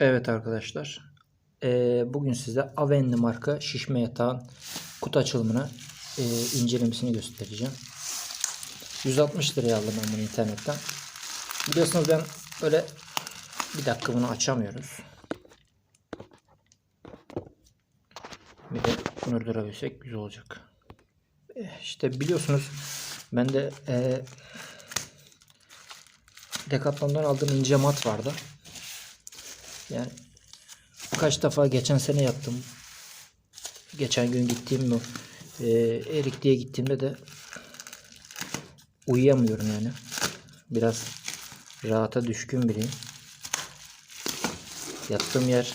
Evet arkadaşlar. Eee, bugün size Avenli marka şişme yatağın kutu açılımını eee, incelemesini göstereceğim. 160 liraya aldım ben bunu internetten. Biliyorsunuz ben böyle bir dakika bunu açamıyoruz. Bir de bunu durabilsek güzel olacak. Eh, İşte biliyorsunuz ben de eee Decathlon'dan aldığım ince mat vardı. Yani kaç defa geçen sene yattım. Geçen gün gittiğim bu e, Erik diye gittiğimde de uyuyamıyorum yani. Biraz rahata düşkün biriyim. Yattığım yer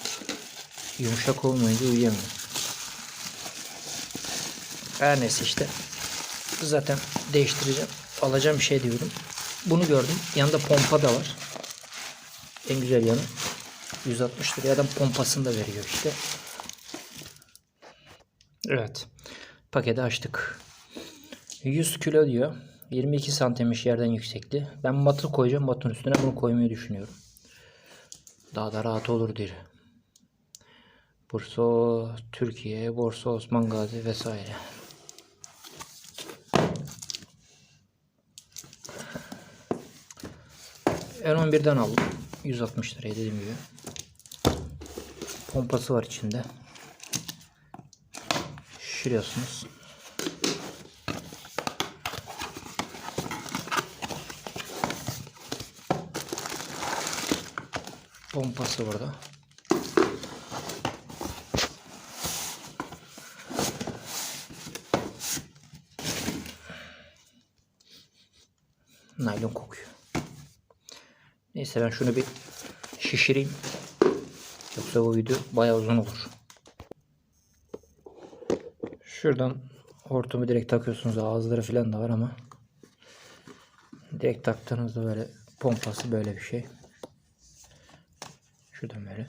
yumuşak olmayınca uyuyamıyorum. Her neyse işte. Zaten değiştireceğim. Alacağım bir şey diyorum. Bunu gördüm. Yanında pompa da var. En güzel yanı 160 liraya adam pompasını da veriyor işte. Evet. Paketi açtık. 100 kilo diyor. 22 santimmiş yerden yüksekliği. Ben matı koyacağım. Matın üstüne bunu koymayı düşünüyorum. Daha da rahat olur diye. Bursa, Türkiye, Borsa, Osman Gazi vesaire. N11'den aldım. 160 liraya dediğim gibi. Pompası var içinde. Şişiriyorsunuz. Pompası burada. Naylon kokuyor. Neyse ben şunu bir şişireyim. Yoksa bu video bayağı uzun olur. Şuradan hortumu direkt takıyorsunuz. Ağızları falan da var ama direkt taktığınızda böyle pompası böyle bir şey. Şuradan böyle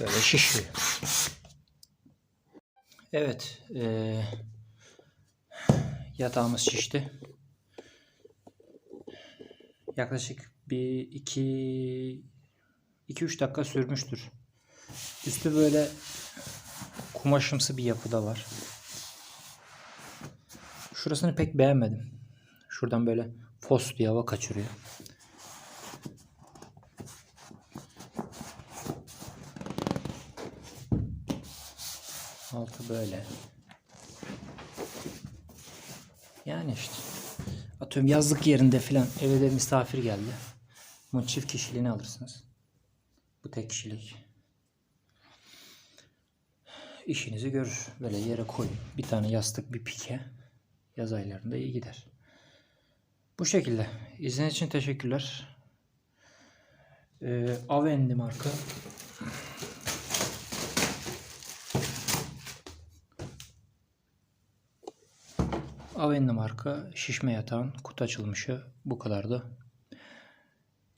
böyle şişiyor. Evet. eee, yatağımız şişti. Yaklaşık bir iki 2-3 dakika sürmüştür. Üstü böyle kumaşımsı bir yapıda var. Şurasını pek beğenmedim. Şuradan böyle fos diye hava kaçırıyor. Altı böyle. Yani işte. Atıyorum yazlık yerinde filan eve de misafir geldi. Bunun çift kişiliğini alırsınız. Bu tek kişilik. İşinizi görür. Böyle yere koyun. Bir tane yastık, bir pike. Yaz aylarında iyi gider. Bu şekilde. İzlediğiniz için teşekkürler. Ee, Avendi marka. Avendi marka şişme yatağın kutu açılmışı bu kadardı.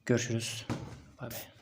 Görüşürüz. Bay bay.